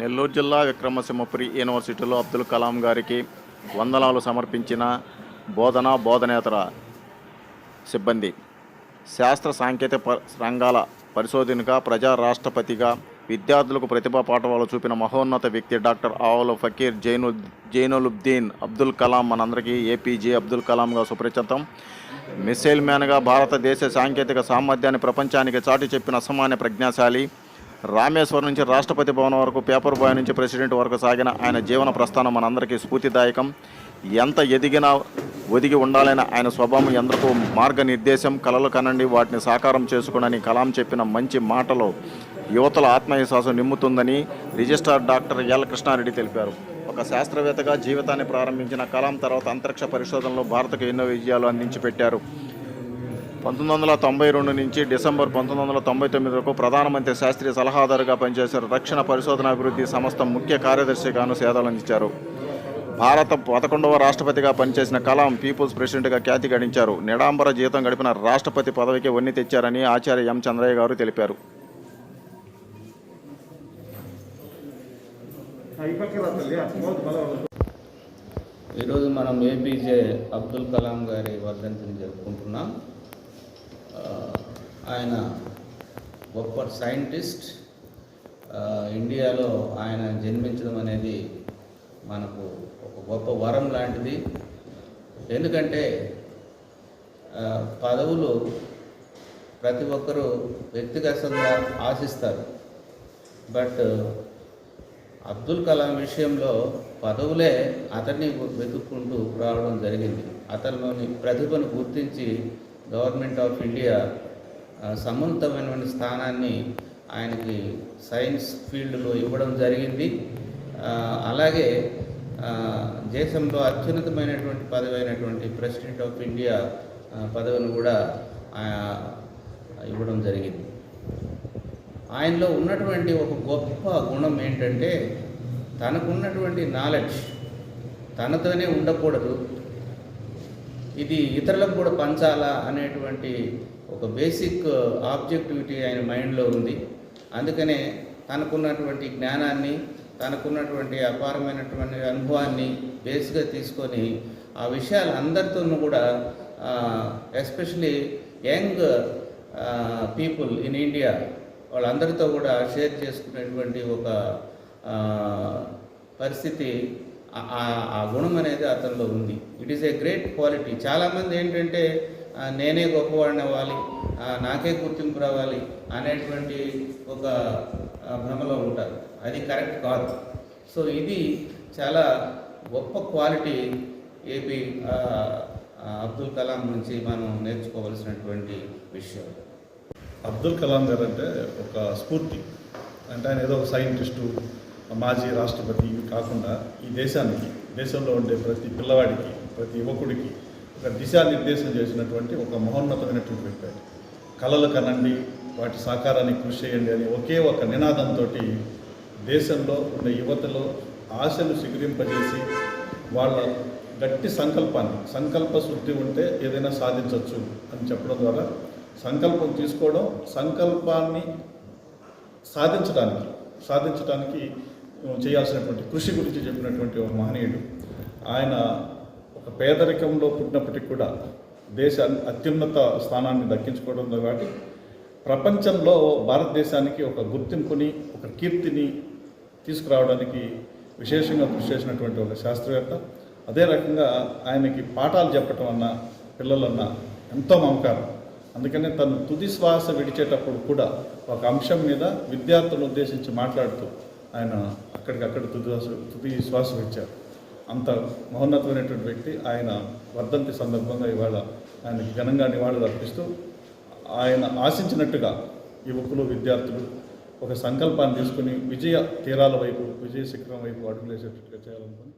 నెల్లూరు జిల్లా విక్రమసింహపురి యూనివర్సిటీలో అబ్దుల్ కలాం గారికి వందనాలు సమర్పించిన బోధన బోధనేతర సిబ్బంది. శాస్త్ర సాంకేతిక రంగాల పరిశోధనగా ప్రజా రాష్ట్రపతిగా విద్యార్థులకు ప్రతిభా పాఠవాలు చూపిన మహోన్నత వ్యక్తి డాక్టర్ ఆవల ఫకీర్ జైను జైనులుద్దీన్ అబ్దుల్ కలాం మనందరికీ ఏపీజే అబ్దుల్ కలాంగా సుపరిచితం. మిస్సైల్ మ్యాన్గా భారతదేశ సాంకేతిక సామర్థ్యాన్ని ప్రపంచానికి చాటి చెప్పిన అసమాన్య ప్రజ్ఞాశాలి రామేశ్వరం నుంచి రాష్ట్రపతి భవనం వరకు పేపర్ బాయ్ నుంచి ప్రెసిడెంట్ వరకు సాగిన ఆయన జీవన ప్రస్థానం మనందరికీ స్ఫూర్తిదాయకం. ఎంత ఎదిగినా ఒదిగి ఉండాలని ఆయన స్వభావం ఎందరికో మార్గనిర్దేశం కలలు కనండి వాటిని సాకారం చేసుకునని కలాం చెప్పిన మంచి మాటలు యువతల ఆత్మవిశ్వాసం నిమ్ముతుందని రిజిస్ట్రార్ డాక్టర్ ఎల్. కృష్ణారెడ్డి తెలిపారు. ఒక శాస్త్రవేత్తగా జీవితాన్ని ప్రారంభించిన కలాం తర్వాత అంతరిక్ష పరిశోధనలో భారత్కు ఎన్నో విజయాలు అందించి పెట్టారు పంతొమ్మిది వందల తొంభై రెండు నుంచి డిసెంబర్ పంతొమ్మిది వందల తొంభై తొమ్మిది వరకు ప్రధానమంత్రి శాస్త్రీయ సలహాదారుగా పనిచేశారు. రక్షణ పరిశోధన అభివృద్ధి సంస్థ ముఖ్య కార్యదర్శిగాను సేవలు అందించారు. భారత పదకొండవ రాష్ట్రపతిగా పనిచేసిన కలాం పీపుల్స్ ప్రెసిడెంట్గా ఖ్యాతి గడించారు. నిడాంబర జీతం గడిపిన రాష్ట్రపతి పదవికి వన్ని తెచ్చారని ఆచార్య ఎం. చంద్రయ్య గారు తెలిపారు. ఈరోజు మనం ఏపీజే అబ్దుల్ కలాం గారి వర్ధంతిని జరుపుకుంటున్నాం. ఆయన గొప్ప సైంటిస్ట్ ఇండియాలో ఆయన జన్మించడం అనేది మనకు ఒక గొప్ప వరం లాంటిది. ఎందుకంటే పదవులు ప్రతి ఒక్కరూ వ్యక్తిగతంగా ఆశిస్తారు. బట్ అబ్దుల్ కలాం విషయంలో పదవులే అతన్ని వెతుక్కుంటూ రావడం జరిగింది. అతనిలోని ప్రతిభను గుర్తించి గవర్నమెంట్ ఆఫ్ ఇండియా సమున్నతమైనటువంటి స్థానాన్ని ఆయనకి సైన్స్ ఫీల్డ్లో ఇవ్వడం జరిగింది. అలాగే దేశంలో అత్యున్నతమైనటువంటి పదవి అయినటువంటి ప్రెసిడెంట్ ఆఫ్ ఇండియా పదవిని కూడా ఇవ్వడం జరిగింది. ఆయనలో ఉన్నటువంటి ఒక గొప్ప గుణం ఏంటంటే తనకున్నటువంటి నాలెడ్జ్ తనతోనే ఉండకూడదు ఇది ఇతరులకు కూడా పంచాలా అనేటువంటి ఒక బేసిక్ ఆబ్జెక్టివిటీ ఆయన మైండ్లో ఉంది. అందుకనే తనకున్నటువంటి జ్ఞానాన్ని తనకున్నటువంటి అపారమైనటువంటి అనుభవాన్ని బేస్గా తీసుకొని ఆ విషయాలు అందరితోనూ కూడా especially young people in India వాళ్ళందరితో కూడా షేర్ చేసుకునేటువంటి ఒక పరిస్థితి ఆ- ఆ- గుణం అనేది అతనిలో ఉంది. It is a great quality చాలామంది ఏంటంటే నేనే గొప్పవాడిని అవ్వాలి నాకే గుర్తింపు రావాలి అనేటువంటి ఒక భ్రమలో ఉంటారు. అది కరెక్ట్ కాదు. సో ఇది చాలా గొప్ప క్వాలిటీ ఏపీ అబ్దుల్ కలాం నుంచి మనం నేర్చుకోవలసినటువంటి విషయం. అబ్దుల్ కలాం గారు అంటే ఒక స్ఫూర్తి. అంటే ఆయన ఏదో ఒక సైంటిస్టు మాజీ రాష్ట్రపతి ఇవి కాకుండా ఈ దేశానికి దేశంలో ఉండే ప్రతి పిల్లవాడికి ప్రతి యువకుడికి ఒక దిశానిర్దేశం చేసినటువంటి ఒక మహోన్నతమైనటువంటి వ్యక్తి. కళలు కనండి వాటి సాకారానికి కృషి చేయండి అని ఒకే ఒక నినాదంతో దేశంలో ఉన్న యువతలో ఆశలు శిఖరింపజేసి వాళ్ళ గట్టి సంకల్పాన్ని సంకల్ప శుద్ధి ఉంటే ఏదైనా సాధించవచ్చు అని చెప్పడం ద్వారా సంకల్పం తీసుకోవడం సంకల్పాన్ని సాధించడానికి సాధించడానికి చేయాల్సినటువంటి కృషి గురించి చెప్పినటువంటి ఒక మహనీయుడు. ఆయన ఒక పేదరికంలో పుట్టినప్పటికీ కూడా దేశ అత్యున్నత స్థానాన్ని దక్కించుకోవడంతో కాబట్టి ప్రపంచంలో భారతదేశానికి ఒక గుర్తింపుని ఒక కీర్తిని తీసుకురావడానికి విశేషంగా కృషి చేసినటువంటి ఒక శాస్త్రవేత్త. అదే రకంగా ఆయనకి పాఠాలు చెప్పటం అన్న పిల్లలన్న ఎంతో మమకారం. అందుకనే తను తుది శ్వాస విడిచేటప్పుడు కూడా ఒక అంశం మీద విద్యార్థులను ఉద్దేశించి మాట్లాడుతూ ఆయన అక్కడికక్కడ తుది తుది శ్వాస ఇచ్చారు అంత మహోన్నతమైనటువంటి వ్యక్తి. ఆయన వర్ధంతి సందర్భంగా ఇవాళ ఆయనకి ఘనంగా నివాళులు అర్పిస్తూ ఆయన ఆశించినట్టుగా యువకులు విద్యార్థులు ఒక సంకల్పాన్ని తీసుకుని విజయ తీరాల వైపు విజయ శిఖరం వైపు అడుగులేసేటట్టుగా చేయాలనుకుని